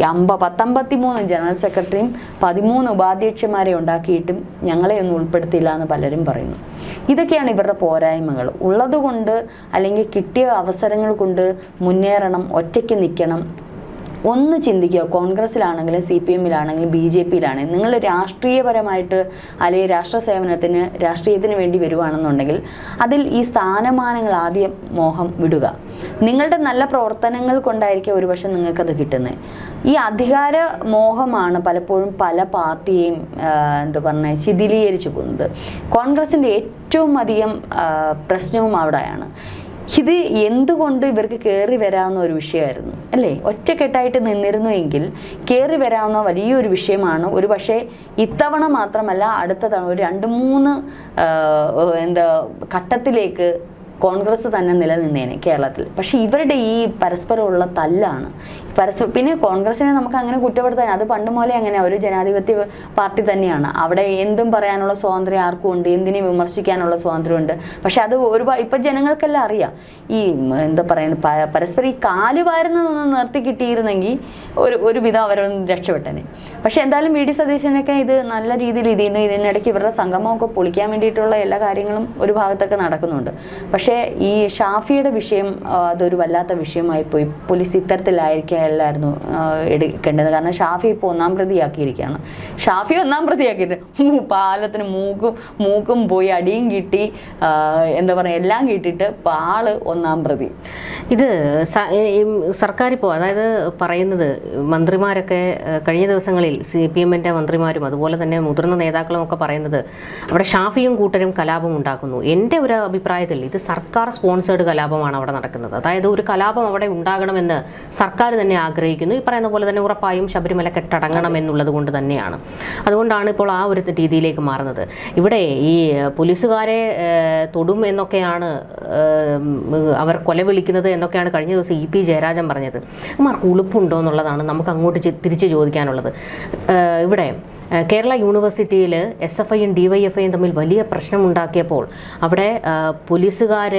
അമ്പ പത്തമ്പത്തി മൂന്ന് ജനറൽ സെക്രട്ടറിയും പതിമൂന്ന് ഉപാധ്യക്ഷന്മാരെ ഉണ്ടാക്കിയിട്ടും ഞങ്ങളെ ഒന്നും ഉൾപ്പെടുത്തിയില്ല എന്ന് പലരും പറയുന്നു. ഇതൊക്കെയാണ് ഇവരുടെ പോരായ്മകൾ. ഉള്ളതുകൊണ്ട് അല്ലെങ്കിൽ കിട്ടിയ അവസരങ്ങൾ കൊണ്ട് മുന്നേറണം ഒറ്റയ്ക്ക് നിൽക്കണം ഒന്ന് ചിന്തിക്കുക. കോൺഗ്രസ്സിലാണെങ്കിലും സി പി എമ്മിലാണെങ്കിലും ബി ജെ പിയിലാണെങ്കിലും നിങ്ങൾ രാഷ്ട്രീയപരമായിട്ട് അല്ലെങ്കിൽ രാഷ്ട്ര സേവനത്തിന് രാഷ്ട്രീയത്തിന് വേണ്ടി വരുവാണെന്നുണ്ടെങ്കിൽ അതിൽ ഈ സ്ഥാനമാനങ്ങൾ ആദ്യം മോഹം വിടുക. നിങ്ങളുടെ നല്ല പ്രവർത്തനങ്ങൾ കൊണ്ടായിരിക്കും ഒരുപക്ഷെ നിങ്ങൾക്കത് കിട്ടുന്നത് ഈ അധികാര മോഹമാണ് പലപ്പോഴും പല പാർട്ടിയെയും എന്താ പറഞ്ഞ ശിഥിലീകരിച്ചു പോകുന്നത്. കോൺഗ്രസിന്റെ ഏറ്റവും അധികം പ്രശ്നവും അവിടെയാണ്. ഇത് എന്തുകൊണ്ട് ഇവർക്ക് കയറി വരാവുന്ന ഒരു വിഷയമായിരുന്നു അല്ലേ? ഒറ്റക്കെട്ടായിട്ട് നിന്നിരുന്നു എങ്കിൽ കയറി വരാവുന്ന വലിയൊരു വിഷയമാണ്. ഒരു പക്ഷേ ഇത്തവണ മാത്രമല്ല അടുത്ത തവണ ഒരു രണ്ട് മൂന്ന് എന്താ ഘട്ടത്തിലേക്ക് കോൺഗ്രസ് തന്നെ നിലനിന്നേനെ കേരളത്തിൽ. പക്ഷേ ഇവരുടെ ഈ പരസ്പരമുള്ള തല്ലാണ്. പരസ്പരം പിന്നെ കോൺഗ്രസിനെ നമുക്ക് അങ്ങനെ കുറ്റപ്പെടുത്താൻ അത് പണ്ട് മുതലേ അങ്ങനെ ഒരു ജനാധിപത്യ പാർട്ടി തന്നെയാണ്. അവിടെ എന്തും പറയാനുള്ള സ്വാതന്ത്ര്യം ആർക്കും ഉണ്ട്. എന്തിനെ വിമർശിക്കാനുള്ള സ്വാതന്ത്ര്യമുണ്ട് പക്ഷെ അത് ഒരുപാട് ഇപ്പം ജനങ്ങൾക്കെല്ലാം അറിയാം. ഈ എന്താ പറയുന്നത്? പരസ്പരം ഈ കാൽ വാരുന്നതൊന്ന് നിർത്തി കിട്ടിയിരുന്നെങ്കിൽ ഒരു ഒരു വിധം അവരൊന്ന് രക്ഷപ്പെട്ടനെ. പക്ഷെ എന്തായാലും വി. ഡി. സതീശനൊക്കെ ഇത് നല്ല രീതിയിൽ ഇത് ചെയ്യുന്നു ഇതിനിടയ്ക്ക് ഇവരുടെ സംഗമമൊക്കെ പൊളിക്കാൻ വേണ്ടിയിട്ടുള്ള എല്ലാ കാര്യങ്ങളും ഒരു ഭാഗത്തൊക്കെ നടക്കുന്നുണ്ട്. പക്ഷേ ഈ ഷാഫിയുടെ വിഷയം അതൊരു വല്ലാത്ത വിഷയമായി പോയി. പോലീസ് ഇത്തരത്തിലായിരിക്കില്ലായിരുന്നു ആ, എടുക്കേണ്ടത് കാരണം ഷാഫി ഇപ്പോൾ ഒന്നാം പ്രതിയാക്കിയിരിക്കുകയാണ്. ഷാഫി ഒന്നാം പ്രതിയാക്കിയിട്ട് പാലത്തിന് മൂക്കും മൂക്കും പോയി അടിയും കിട്ടി എന്താ പറയുക എല്ലാം കിട്ടിയിട്ട് പാൾ ഒന്നാം പ്രതി. ഇത് സർക്കാർ ഇപ്പോൾ അതായത് പറയുന്നത് മന്ത്രിമാരൊക്കെ കഴിഞ്ഞ ദിവസങ്ങളിൽ സി പി എമ്മിന്റെ മന്ത്രിമാരും അതുപോലെ തന്നെ മുതിർന്ന നേതാക്കളും ഒക്കെ പറയുന്നത് അവിടെ ഷാഫിയും കൂട്ടരും കലാപം ഉണ്ടാക്കുന്നു. എന്റെ ഒരു അഭിപ്രായത്തിൽ ഇത് സർക്കാർ സ്പോൺസേഡ് കലാപമാണ് അവിടെ നടക്കുന്നത്. അതായത് ഒരു കലാപം അവിടെ ഉണ്ടാകണമെന്ന് സർക്കാർ തന്നെ ആഗ്രഹിക്കുന്നു. ഈ പറയുന്ന പോലെ തന്നെ ഉറപ്പായും ശബരിമല കെട്ടടങ്ങണം എന്നുള്ളത് കൊണ്ട് തന്നെയാണ്. അതുകൊണ്ടാണ് ഇപ്പോൾ ആ ഒരു രീതിയിലേക്ക് മാറുന്നത്. ഇവിടെ ഈ പോലീസുകാരെ തൊടും എന്നൊക്കെയാണ് അവർ കൊല വിളിക്കുന്നത് എന്നൊക്കെയാണ് കഴിഞ്ഞ ദിവസം ഇ പി ജയരാജൻ പറഞ്ഞത്. മാർക്ക് ഉളുപ്പുണ്ടോ എന്നുള്ളതാണ് നമുക്ക് അങ്ങോട്ട് തിരിച്ച് ചോദിക്കാനുള്ളത്. ഇവിടെ കേരള യൂണിവേഴ്സിറ്റിയിൽ എസ് എഫ് ഐയും ഡി വൈ എഫ് ഐയും തമ്മിൽ വലിയ പ്രശ്നമുണ്ടാക്കിയപ്പോൾ അവിടെ പോലീസുകാർ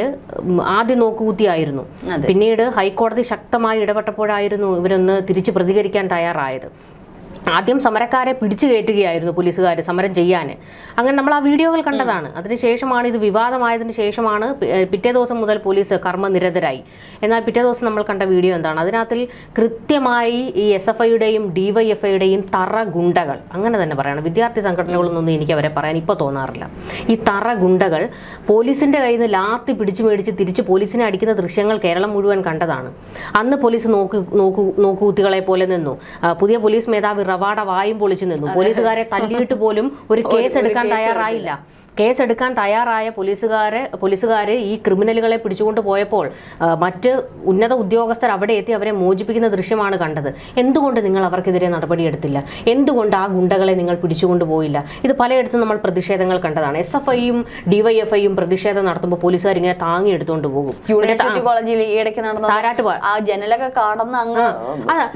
ആദ്യം നോക്കുകുത്തിയായിരുന്നു. പിന്നീട് ഹൈക്കോടതി ശക്തമായി ഇടപെട്ടപ്പോഴായിരുന്നു ഇവരൊന്ന് തിരിച്ച് പ്രതികരിക്കാൻ തയ്യാറായത്. ആദ്യം സമരക്കാരെ പിടിച്ചു കയറ്റുകയായിരുന്നു പോലീസുകാർ സമരം ചെയ്യാൻ അങ്ങനെ നമ്മൾ ആ വീഡിയോകൾ കണ്ടതാണ്. അതിനുശേഷമാണ് ഇത് വിവാദമായതിനു ശേഷമാണ് പിറ്റേ ദിവസം മുതൽ പോലീസ് കർമ്മനിരതരായി. എന്നാൽ പിറ്റേ ദിവസം നമ്മൾ കണ്ട വീഡിയോ എന്താണ്? അതിനകത്തിൽ കൃത്യമായി ഈ എസ് എഫ് ഐയുടെയും ഡി വൈ എഫ് ഐയുടെയും തറ ഗുണ്ടകൾ അങ്ങനെ തന്നെ പറയണം. വിദ്യാർത്ഥി സംഘടനകളൊന്നും എനിക്ക് അവരെ പറയാൻ ഇപ്പോൾ തോന്നാറില്ല. ഈ തറ ഗുണ്ടകൾ പോലീസിന്റെ കയ്യിൽ നിന്ന് ലാത്തി പിടിച്ചു മേടിച്ച് തിരിച്ച് പോലീസിനെ അടിക്കുന്ന ദൃശ്യങ്ങൾ കേരളം മുഴുവൻ കണ്ടതാണ്. അന്ന് പോലീസ് നോക്കു നോക്കു നോക്കുകുത്തികളെ പോലെ നിന്നു. പുതിയ പോലീസ് മേധാവി റവാഡ വായും പൊളിച്ചു നിന്നു. പോലീസുകാരെ തല്ലിയിട്ട് പോലും ഒരു കേസ് എടുക്കാൻ തയ്യാറായില്ല. കേസ് എടുക്കാൻ തയ്യാറായ പോലീസുകാരെ പോലീസുകാർ ഈ ക്രിമിനലുകളെ പിടിച്ചുകൊണ്ട് പോയപ്പോൾ മറ്റ് ഉന്നത ഉദ്യോഗസ്ഥർ അവിടെ എത്തി അവരെ മോചിപ്പിക്കുന്ന ദൃശ്യമാണ് കണ്ടത്. എന്തുകൊണ്ട് നിങ്ങൾ അവർക്കെതിരെ നടപടിയെടുത്തില്ല? എന്തുകൊണ്ട് ആ ഗുണ്ടകളെ നിങ്ങൾ പിടിച്ചുകൊണ്ട് പോയില്ല? ഇത് പലയിടത്തും നമ്മൾ പ്രതിഷേധങ്ങൾ കണ്ടതാണ്. എസ് എഫ് ഐയും ഡിവൈഎഫ്ഐയും പ്രതിഷേധം നടത്തുമ്പോൾ പോലീസുകാർ ഇങ്ങനെ താങ്ങി എടുത്തുകൊണ്ട് പോകും. യൂണിവേഴ്സിറ്റി കോളേജിൽ ഈ ഇടയ്ക്ക് നടന്ന ആ ജനലൊക്കെ കടന്ന് അങ്ങ്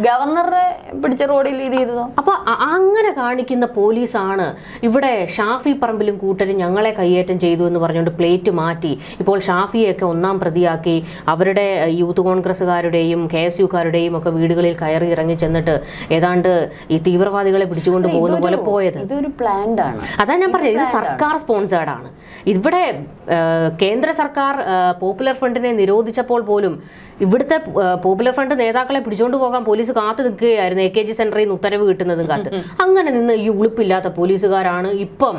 ഗവർണറെ പിടിച്ച റോഡിൽ ഇത് ചെയ്തതോ? അപ്പോൾ അങ്ങനെ കാണിക്കുന്ന പോലീസാണ് ഇവിടെ ഷാഫി പറമ്പിലും കൂട്ടരും ഞങ്ങളെ കയ്യേറ്റം ചെയ്തു എന്ന് പറഞ്ഞുകൊണ്ട് പ്ലേറ്റ് മാറ്റി ഇപ്പോൾ ഷാഫിയൊക്കെ ഒന്നാം പ്രതിയാക്കി. അവരുടെ യൂത്ത് കോൺഗ്രസ്സുകാരുടെയും കെ എസ് യുക്കാരുടെയും ഒക്കെ വീടുകളിൽ കയറി ഇറങ്ങി ചെന്നിട്ട് ഏതാണ്ട് ഈ തീവ്രവാദികളെ പിടിച്ചുകൊണ്ട് പോകുന്ന പോലെ പോയത്. ഇതൊരു പ്ലാൻഡ് ആണ്. അതാ ഞാൻ പറഞ്ഞത് ഇത് സർക്കാർ സ്പോൺസേഡ് ആണ്. ഇവിടെ കേന്ദ്ര സർക്കാർ പോപ്പുലർ ഫ്രണ്ടിനെ നിരോധിച്ചപ്പോൾ പോലും ഇവിടുത്തെ പോപ്പുലർ ഫ്രണ്ട് നേതാക്കളെ പിടിച്ചുകൊണ്ട് പോകാൻ പോലീസ് കാത്തു നിൽക്കുകയായിരുന്നു. എ കെ ജി സെന്ററിൽ നിന്ന് ഉത്തരവ് കിട്ടുന്നതും കാത്ത്. അങ്ങനെ നിന്ന് ഈ ഉളുപ്പില്ലാത്ത പോലീസുകാരാണ് ഇപ്പം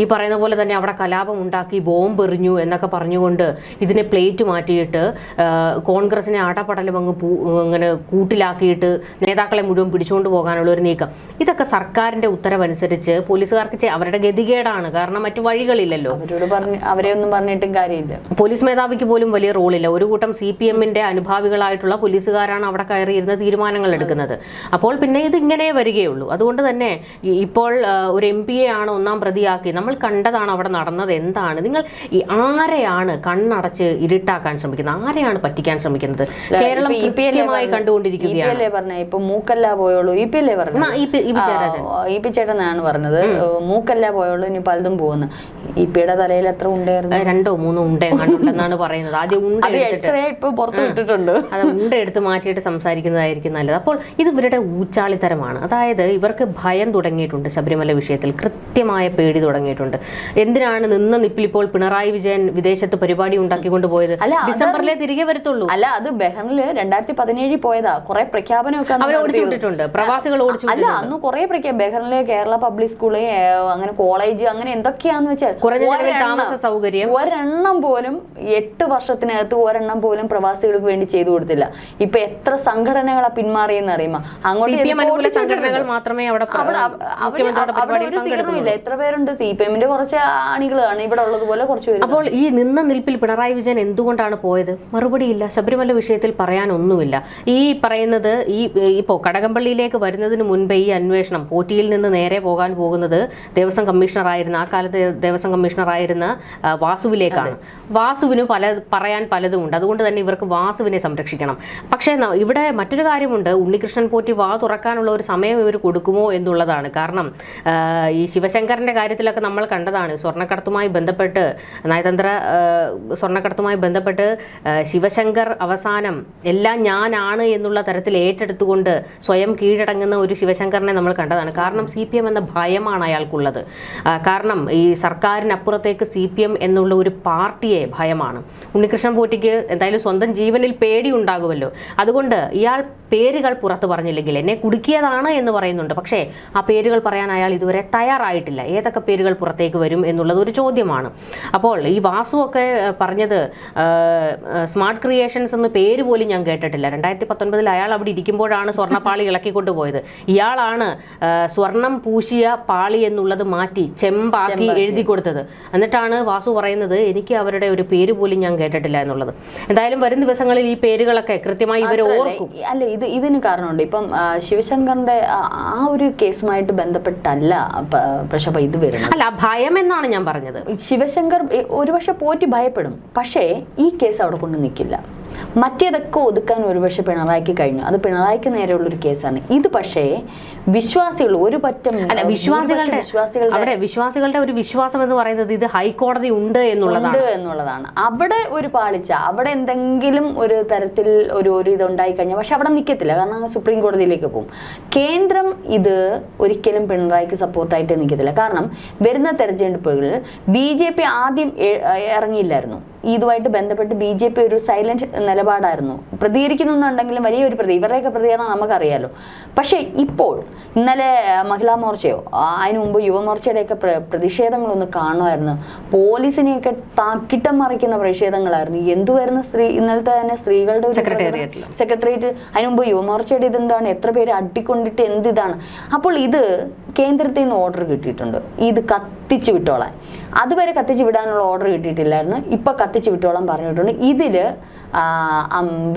ഈ പറയുന്ന പോലെ തന്നെ അവിടെ കലാപം ഉണ്ടാക്കി ബോംബ് എറിഞ്ഞു എന്നൊക്കെ പറഞ്ഞുകൊണ്ട് ഇതിനെ പ്ലേറ്റ് മാറ്റിയിട്ട് കോൺഗ്രസിനെ ആട്ടപ്പടലും അങ്ങ് ഇങ്ങനെ കൂട്ടിലാക്കിയിട്ട് നേതാക്കളെ മുഴുവൻ പിടിച്ചുകൊണ്ട് പോകാനുള്ള ഒരു നീക്കം. ഇതൊക്കെ സർക്കാരിന്റെ ഉത്തരവനുസരിച്ച് പോലീസുകാർക്ക് അവരുടെ ഗതികേടാണ്. കാരണം മറ്റു വഴികളില്ലല്ലോ. അവരോട് പറഞ്ഞു അവരെ ഒന്നും പറഞ്ഞിട്ടും കാര്യമില്ല. പോലീസ് മേധാവിക്ക് പോലും വലിയ റോളില്ല ഒരു കൂട്ടം സി പി എമ്മിന്റെ അനുഭാവികളായിട്ടുള്ള പോലീസുകാരാണ് അവിടെ കയറിയിരുന്ന തീരുമാനങ്ങൾ എടുക്കുന്നത്. അപ്പോൾ പിന്നെ ഇത് ഇങ്ങനെ വരികയുള്ളൂ. അതുകൊണ്ട് തന്നെ ഇപ്പോൾ ഒരു എം പി എ ആണ് ഒന്നാം പ്രതിയാക്കി. നമ്മൾ കണ്ടതാണ് അവിടെ നടന്നത് എന്താണ്. നിങ്ങൾ ആരെയാണ് കണ്ണടച്ച് ഇരുട്ടാക്കാൻ ശ്രമിക്കുന്നത്? ആരെയാണ് പറ്റിക്കാൻ ശ്രമിക്കുന്നത്? കേരളം കൃത്യമായി കണ്ടുകൊണ്ടിരിക്കുകയാണ്. EPLA പറഞ്ഞ ഇപ്പൊ മൂക്കല്ല പോയുള്ളൂ. ഇ പി അല്ലേ പറഞ്ഞു ആ, E P- E P Jayarajan. E P ചേട്ടനാണ് പറഞ്ഞത്. മൂക്കല്ല പോയുള്ളൂ ഇനി പലതും പോകുന്നു. ഇ പിയുടെ തലയിൽ എത്ര ഉണ്ടായിരുന്നു രണ്ടോ മൂന്നോ ഉണ്ടെന്നാണ് പറയുന്നത്. ആദ്യം എക്സ്റേ ഇപ്പൊ പുറത്തു വിട്ടിട്ടുണ്ട്. അത് ഉണ്ട എടുത്ത് മാറ്റിയിട്ട് സംസാരിക്കുന്നതായിരിക്കും നല്ലത്. അപ്പോൾ ഇത് ഇവരുടെ ഊച്ചാളിത്തരമാണ്. അതായത് ഇവർക്ക് ഭയം തുടങ്ങിയിട്ടുണ്ട് ശബരിമല വിഷയത്തിൽ. കൃത്യമായ പേടി തുടങ്ങിയിട്ടുണ്ട്. എന്തിനാണ് നിന്ന നിപ്പിൽ ഇപ്പോൾ പിണറായി വിജയൻ വിദേശത്ത് പരിപാടി ഉണ്ടാക്കിക്കൊണ്ട് പോയത് അല്ല, ഡിസംബറിലെ തിരികെ വരത്തുള്ളൂ. അല്ല അത് ബെഹറിൽ രണ്ടായിരത്തി പതിനേഴിൽ പോയതാ. കുറെ പ്രഖ്യാപനമൊക്കെ അവർ അവരെ ഓടിച്ചു നടത്തിയിരുന്നു. വിട്ടിട്ടുണ്ട് പ്രവാസികൾ ഓടിച്ചു അല്ല അന്ന് കുറെ പ്രഖ്യാപനം ബെഹറിലെ കേരള പബ്ലിക് സ്കൂൾ അങ്ങനെ കോളേജ് അങ്ങനെ എന്തൊക്കെയാന്ന് വെച്ചാൽ കുറഞ്ഞ താമസ സൗകര്യം ഒരെണ്ണം പോലും എട്ട് വർഷത്തിനകത്ത് ഒരെണ്ണം പോലും പ്രവാസികൾക്ക് വേണ്ടി ചെയ്തു കൊടുത്തില്ല. ഇപ്പൊ എത്ര സംഘടനകളാ പിന്മാറിയെന്ന് അറിയുമോ? അങ്ങോട്ട് ഒരു ഇല്ല. എത്ര പേരുണ്ട് സി പി എമ്മിന്റെ കുറച്ച് ആണികളാണ് ഇവിടെ ഉള്ളതുപോലെ കുറച്ച് പേര് അപ്പോൾ ഈ നിന്ന നിൽപ്പിൽ പിണറായി വിജയൻ എന്തുകൊണ്ടാണ് പോയത്? മറുപടിയില്ല ശബരിമല വിഷയത്തിൽ പറയാനൊന്നുമില്ല ഈ പറയുന്നത് ഈ ഇപ്പോ കടകംപള്ളിയിലേക്ക് വരുന്നതിന് മുൻപേ ഈ അന്വേഷണം പോറ്റിയിൽ നിന്ന് നേരെ പോകാൻ പോകുന്നത് ദേവസ്വം കമ്മീഷണറായിരുന്ന ആ കാലത്ത് ദേവസ്വം കമ്മീഷണർ ആയിരുന്ന വാസുവിലേക്കാണ്. വാസുവിന് പല പറയാൻ പലതുമുണ്ട്. അതുകൊണ്ട് തന്നെ ഇവർക്ക് വാസുവിനെ സംരക്ഷിക്കണം. പക്ഷേ ഇവിടെ മറ്റൊരു കാര്യമുണ്ട്. ഉണ്ണികൃഷ്ണൻ പോറ്റി വാ തുറക്കാനുള്ള ഒരു സമയം ഇവർ കൊടുക്കുമോ എന്നുള്ളതാണ്. കാരണം ഈ ശിവശങ്കറിന്റെ കാര്യത്തിലൊക്കെ നമ്മൾ കണ്ടതാണ്. സ്വർണക്കടത്തുമായി ബന്ധപ്പെട്ട് നയതന്ത്ര സ്വർണക്കടത്തുമായി ബന്ധപ്പെട്ട് ശിവശങ്കർ അവസാനം എല്ലാം ഞാനാണ് എന്നുള്ള തരത്തിൽ ഏറ്റെടുത്തുകൊണ്ട് സ്വയം കീഴടങ്ങുന്ന ഒരു ശിവശങ്കറിനെ നമ്മൾ കണ്ടതാണ്. കാരണം സി പി എം എന്ന ഭയമാണ് അയാൾക്കുള്ളത്. കാരണം ഈ സർക്കാരിനപ്പുറത്തേക്ക് സി പി എം എന്നുള്ള ഒരു പാർട്ടിയെ ഭയമാണ്. ഉണ്ണികൃഷ്ണൻ പോറ്റിക്ക് എന്തായാലും സ്വന്തം ജീവനിൽ പേടി ഉണ്ടാകുമല്ലോ അതുകൊണ്ട് ഇയാൾ പേരുകൾ പുറത്തു പറഞ്ഞില്ലെങ്കിൽ എന്നെ കുടുക്കിയതാണ് എന്ന് പറയുന്നുണ്ട്. പക്ഷേ ആ പേരുകൾ പറയാൻ അയാൾ ഇതുവരെ തയ്യാറായിട്ടില്ല. ഏതൊക്കെ പേരുകൾ പുറത്തേക്ക് വരും എന്നുള്ളത് ഒരു ചോദ്യമാണ്. അപ്പോൾ ഈ വാസുവൊക്കെ പറഞ്ഞത് സ്മാർട്ട് ക്രിയേഷൻസ് എന്ന് പേര് പോലും ഞാൻ കേട്ടിട്ടില്ല. രണ്ടായിരത്തി പത്തൊൻപതിൽ അയാൾ അവിടെ ഇരിക്കുമ്പോഴാണ് സ്വർണപ്പാളി ഇളക്കിക്കൊണ്ടുപോയത് ഇയാളാണ് സ്വർണം പൂശിയ പാളി എന്നുള്ളത് മാറ്റി ചെമ്പാക്കി എഴുതി കൊടുത്തത്. എന്നിട്ടാണ് വാസു പറയുന്നത് എനിക്ക് അവരുടെ ഒരു പേര് പോലും ഞാൻ കേട്ടിട്ടില്ല എന്നുള്ളത്. എന്തായാലും വരും ദിവസങ്ങളിൽ ഈ പേരുകളൊക്കെ കൃത്യമായി ഇവർ ഓർക്കും. അല്ല ഇത് ഇതിന് കാരണമുണ്ട്. ഇപ്പം ശിവശങ്കറിന്റെ ആ- ഒരു കേസുമായിട്ട് ബന്ധപ്പെട്ടല്ല പക്ഷേ പ്രശോഭ ഇത് വരുന്നത്. അല്ല ഭയം എന്നാണ് ഞാൻ പറഞ്ഞത്. ശിവശങ്കർ ഒരുപക്ഷെ പോറ്റി ഭയപ്പെടും. പക്ഷേ ഈ കേസ് അവിടെ കൊണ്ട് നിൽക്കില്ല. മറ്റേതൊക്കെ ഒതുക്കാൻ ഒരുപക്ഷെ പിണറായിക്ക് കഴിഞ്ഞു. അത് പിണറായിക്ക് നേരെയുള്ള ഒരു കേസാണ്. ഇത് പക്ഷേ വിശ്വാസികൾ ഒരു പറ്റം അല്ല വിശ്വാസികളുടെ വിശ്വാസികളുടെ വിശ്വാസികളുടെ ഒരു വിശ്വാസം എന്ന് പറയുന്നത് ഇത് ഹൈക്കോടതി ഉണ്ട് എന്നുള്ളതാണ്. എന്നുള്ളതാണ്. അവിടെ ഒരു പാളിച്ച അവിടെ എന്തെങ്കിലും ഒരു തരത്തിൽ ഒരു ഒരു ഇതുണ്ടായി കഴിഞ്ഞാൽ പക്ഷെ അവിടെ നിൽക്കത്തില്ല കാരണം സുപ്രീം കോടതിയിലേക്ക് പോകും. കേന്ദ്രം ഇത് ഒരിക്കലും പിണറായിക്ക് സപ്പോർട്ടായിട്ട് നിൽക്കത്തില്ല കാരണം വരുന്ന തെരഞ്ഞെടുപ്പുകളിൽ ബി ജെ പി ആദ്യം ഇറങ്ങിയില്ലായിരുന്നു. ഇതുമായിട്ട് ബന്ധപ്പെട്ട് ബി ജെ പി ഒരു സൈലന്റ് നിലപാടായിരുന്നു. പ്രതികരിക്കുന്നുണ്ടെങ്കിലും വലിയൊരു പ്രതി ഇവരുടെയൊക്കെ പ്രതികരണം നമുക്കറിയാലോ. പക്ഷേ ഇപ്പോൾ ഇന്നലെ മഹിളാ മോർച്ചയോ അതിനു മുമ്പ് യുവമോർച്ചയുടെയൊക്കെ പ്ര പ്രതിഷേധങ്ങളൊന്ന് കാണുമായിരുന്നു. പോലീസിനെയൊക്കെ താക്കിട്ടം മറിക്കുന്ന പ്രതിഷേധങ്ങളായിരുന്നു. എന്തുവായിരുന്നു സ്ത്രീ ഇന്നലത്തെ തന്നെ സ്ത്രീകളുടെ ഒരു. സെക്രട്ടേറിയറ്റ് അതിനു മുമ്പ് യുവമോർച്ചയുടെ ഇതെന്താണ്? എത്ര പേര് അടിക്കൊണ്ടിട്ട് എന്ത് ഇതാണ് അപ്പോൾ ഇത് കേന്ദ്രത്തിൽ നിന്ന് ഓർഡർ കിട്ടിയിട്ടുണ്ട്. ഇത് കത്തിച്ചു വിട്ടോളാൻ. അതുവരെ കത്തിച്ചു വിടാനുള്ള ഓർഡർ കിട്ടിയിട്ടില്ലായിരുന്നു. ഇപ്പൊ കത്തിച്ചു വിട്ടോളാൻ പറഞ്ഞിട്ടുണ്ട്. ഇതിൽ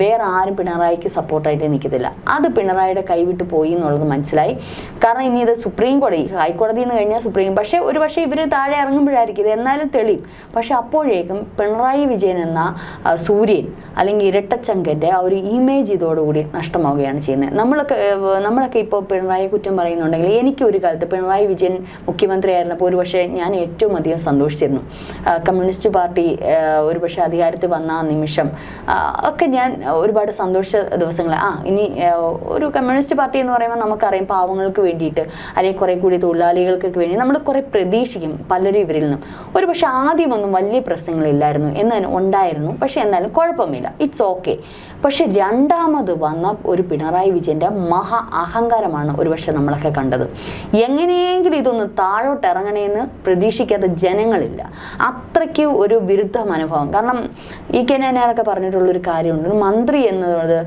വേറെ ആരും പിണറായിക്ക് സപ്പോർട്ടായിട്ട് നിൽക്കത്തില്ല. അത് പിണറായിയുടെ കൈവിട്ട് പോയി എന്നുള്ളത് മനസ്സിലായി. കാരണം ഇനി ഇത് സുപ്രീം കോടതി ഹൈക്കോടതി എന്ന് കഴിഞ്ഞാൽ സുപ്രീം പക്ഷേ ഒരു പക്ഷേ ഇവർ താഴെ ഇറങ്ങുമ്പോഴായിരിക്കും. ഇത് എന്നാലും തെളിയും. പക്ഷെ അപ്പോഴേക്കും പിണറായി വിജയൻ എന്ന സൂര്യൻ അല്ലെങ്കിൽ ഇരട്ടച്ചങ്കന്റെ ആ ഒരു ഇമേജ് ഇതോടുകൂടി നഷ്ടമാവുകയാണ് ചെയ്യുന്നത്. നമ്മളൊക്കെ നമ്മളൊക്കെ ഇപ്പോൾ പിണറായി കുറ്റം പറയുന്നുണ്ടെങ്കിൽ എനിക്ക് ഒരു കാലത്ത് പിണറായി വിജയൻ മുഖ്യമന്ത്രി മുഖ്യമന്ത്രിയായിരുന്നപ്പോൾ ഒരുപക്ഷെ ഞാൻ ഏറ്റവും അധികം സന്തോഷിച്ചിരുന്നു. കമ്മ്യൂണിസ്റ്റ് പാർട്ടി ഒരു ഒരുപക്ഷെ അധികാരത്തിൽ വന്ന ആ നിമിഷം ഒക്കെ ഞാൻ ഒരുപാട് സന്തോഷിച്ച ദിവസങ്ങൾ ആ ഇനി ഒരു കമ്മ്യൂണിസ്റ്റ് പാർട്ടി എന്ന് പറയുമ്പോൾ നമുക്കറിയാം പാവങ്ങൾക്ക് വേണ്ടിയിട്ട് അല്ലെങ്കിൽ കുറെ കൂടി തൊഴിലാളികൾക്കൊക്കെ വേണ്ടി നമ്മൾ കുറേ പ്രതീക്ഷിക്കും പലരും ഇവരിൽ നിന്നും. ഒരു പക്ഷേ ആദ്യമൊന്നും വലിയ പ്രശ്നങ്ങളില്ലായിരുന്നു എന്ന് ഉണ്ടായിരുന്നു. പക്ഷേ എന്നാലും കുഴപ്പമില്ല ഇറ്റ്സ് ഓക്കെ പക്ഷെ രണ്ടാമത് വന്ന ഒരു പിണറായി വിജയന്റെ മഹാ അഹങ്കാരമാണ് ഒരുപക്ഷെ നമ്മളൊക്കെ കണ്ടത്. എങ്ങനെയെങ്കിലും ഇതൊന്ന് താഴോട്ട് ഇറങ്ങണേന്ന് പ്രതീക്ഷിക്കാത്ത ജനങ്ങളില്ല. അത്രയ്ക്ക് ഒരു വിരുദ്ധ മനോഭാവം കാരണം ഈ കെ നായനാരൊക്കെ പറഞ്ഞിട്ടുള്ള ഒരു കാര്യമുണ്ട്. ഒരു മന്ത്രി എന്നുള്ളത്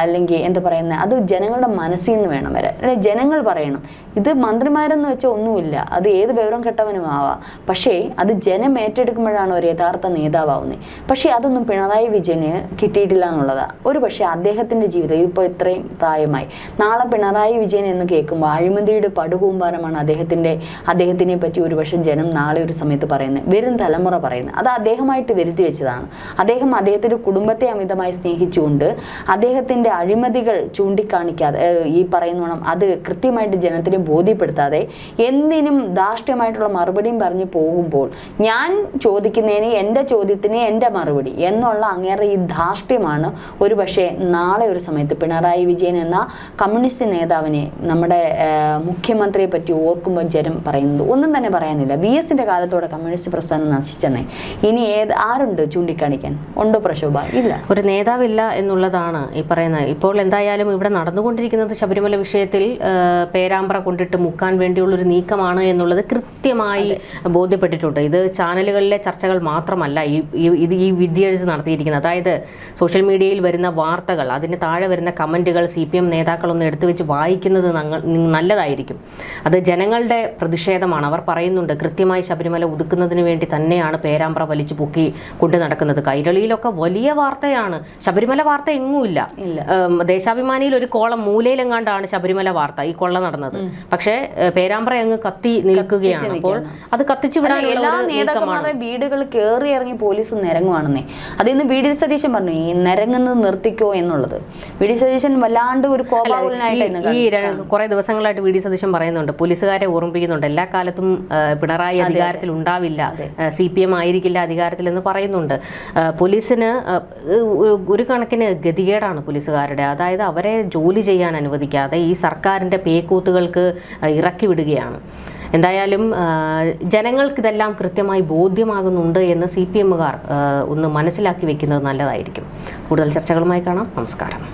അല്ലെങ്കിൽ എന്താ പറയുന്നത് അത് ജനങ്ങളുടെ മനസ്സിൽ നിന്ന് വേണം വരാൻ അല്ലെ ജനങ്ങൾ പറയണം ഇത് മന്ത്രിമാരെന്ന് വെച്ചാൽ ഒന്നുമില്ല. അത് ഏത് വിവരം കെട്ടവനും ആവാം. പക്ഷേ അത് ജനം ഏറ്റെടുക്കുമ്പോഴാണ് ഒരു യഥാർത്ഥ നേതാവാവുന്നത് പക്ഷേ അതൊന്നും പിണറായി വിജയന് കിട്ടിയിട്ടില്ല എന്നുള്ളതാണ് ഒരു പക്ഷേ അദ്ദേഹത്തിന്റെ ജീവിതം ഇപ്പോൾ ഇത്രയും പ്രായമായി. നാളെ പിണറായി വിജയൻ എന്ന് കേൾക്കുമ്പോൾ അഴിമതിയുടെ പടുകൂമ്പാരമാണ് അദ്ദേഹത്തിന്റെ അദ്ദേഹത്തിനെ പറ്റി ഒരു പക്ഷേ ജനം നാളെ ഒരു സമയത്ത് പറയുന്നത്. വരും തലമുറ പറയുന്നത്. അത് അദ്ദേഹമായിട്ട് വരുത്തി വെച്ചതാണ്. അദ്ദേഹം അദ്ദേഹത്തിന്റെ കുടുംബത്തെ അമിതമായി സ്നേഹിച്ചുകൊണ്ട് അദ്ദേഹത്തിന്റെ അഴിമതികൾ ചൂണ്ടിക്കാണിക്കാതെ ഈ പറയുന്നോണം അത് കൃത്യമായിട്ട് ജനത്തിനെ ബോധ്യപ്പെടുത്താതെ എന്തിനും ധാർഷ്ട്യമായിട്ടുള്ള മറുപടിയും പറഞ്ഞ് പോകുമ്പോൾ ഞാൻ ചോദിക്കുന്നതിന് എന്റെ ചോദ്യത്തിന് എന്റെ മറുപടി എന്നുള്ള അങ്ങേറെ ഈ ധാർഷ്ട്യമാണ് ഒരു പക്ഷേ നാളെ ഒരു സമയത്ത് പിണറായി വിജയൻ എന്ന കമ്മ്യൂണിസ്റ്റ് നേതാവിനെ നമ്മുടെ മുഖ്യമന്ത്രിയെ പറ്റി ഓർക്കുമ്പോൾ ജനം പറയുന്നത് ഒന്നും തന്നെ പറയാനില്ല. ബി എസിന്റെ കാലത്തോടെ കമ്മ്യൂണിസ്റ്റ് പ്രസ്ഥാനം നശിച്ചെന്നേ. ഇനി ഏത് ആരുണ്ട് ചൂണ്ടിക്കാണിക്കാൻ? ഉണ്ടോ പ്രശോഭ? ഇല്ല. ഒരു നേതാവില്ല എന്നുള്ളതാണ് ഈ പറയുന്നത്. ഇപ്പോൾ എന്തായാലും ഇവിടെ നടന്നുകൊണ്ടിരിക്കുന്നത് ശബരിമല വിഷയത്തിൽ പേരാമ്പ്ര കൊണ്ടിട്ട് മുക്കാൻ വേണ്ടിയുള്ളൊരു നീക്കമാണ് എന്നുള്ളത് കൃത്യമായി ബോധ്യപ്പെട്ടിട്ടുണ്ട്. ഇത് ചാനലുകളിലെ ചർച്ചകൾ മാത്രമല്ല ഈ ഇത് ഈ വിദ്യാഴ്ച നടത്തിയിരിക്കുന്നത്. അതായത് സോഷ്യൽ മീഡിയയിൽ വരുന്ന വാർത്തകൾ അതിന് താഴെ വരുന്ന കമന്റുകൾ സി പി എം നേതാക്കളൊന്ന് എടുത്തു വെച്ച് വായിക്കുന്നത് നല്ലതായിരിക്കും. അത് ജനങ്ങളുടെ പ്രതിഷേധമാണ്. അവർ പറയുന്നുണ്ട് കൃത്യമായി ശബരിമല ഒതുക്കുന്നതിന് വേണ്ടി തന്നെയാണ് പേരാമ്പ്ര വലിച്ചു പൊക്കി കൊണ്ടു നടക്കുന്നത്. കൈരളിയിലൊക്കെ വലിയ വാർത്തയാണ്. ശബരിമല വാർത്ത എങ്ങുമില്ല. ദേശാഭിമാനിയിൽ ഒരു കോളം മൂലയിലെങ്ങാണ്ടാണ് ശബരിമല വാർത്ത ഈ കൊള്ള നടന്നത്. പക്ഷേ പേരാമ്പ്ര അങ്ങ് കത്തി നിൽക്കുകയാണ്. അപ്പോൾ അത് കത്തിച്ചു വിടാൻ എല്ലാ നേതാക്കന്മാരുടെ വീടുകൾ കയറി ഇറങ്ങി പോലീസ് നിരങ്ങുവാണെന്നേ. അതിന്ന് വീടിന് വി. ഡി. സതീശൻ പറഞ്ഞു ഈ നിരങ്ങുന്നത് നിർത്തിക്കോ എന്നുള്ളത്. വി. ഡി. സതീശൻ വല്ലാണ്ട് ഒരു കോപാകുലനായിട്ട് കുറെ ദിവസങ്ങളായിട്ട് വി. ഡി. സതീശൻ പറയുന്നുണ്ട് പോലീസുകാരെ ഓർമ്മിപ്പിക്കുന്നുണ്ട്. എല്ലാ കാലത്തും പിണറായി അധികാരത്തിൽ ഉണ്ടാവില്ല. സി പി എം ആയിരിക്കില്ല അധികാരത്തിൽ എന്ന് പറയുന്നുണ്ട് പോലീസിന് ഒരു- കണക്കിന് ഗതികേടാണ് പോലീസുകാരുടെ. അതായത് അവരെ ജോലി ചെയ്യാൻ അനുവദിക്കാതെ ഈ സർക്കാരിന്റെ പേക്കൂത്തുകൾക്ക് ഇറക്കി വിടുകയാണ്. എന്തായാലും ജനങ്ങൾക്ക് ഇതെല്ലാം കൃത്യമായി ബോധ്യമാകുന്നുണ്ട് എന്ന് സി പി എമ്മുകാർ ഒന്ന് മനസ്സിലാക്കി വെക്കുന്നത് നല്ലതായിരിക്കും. കൂടുതൽ ചർച്ചകളുമായി കാണാം. നമസ്കാരം.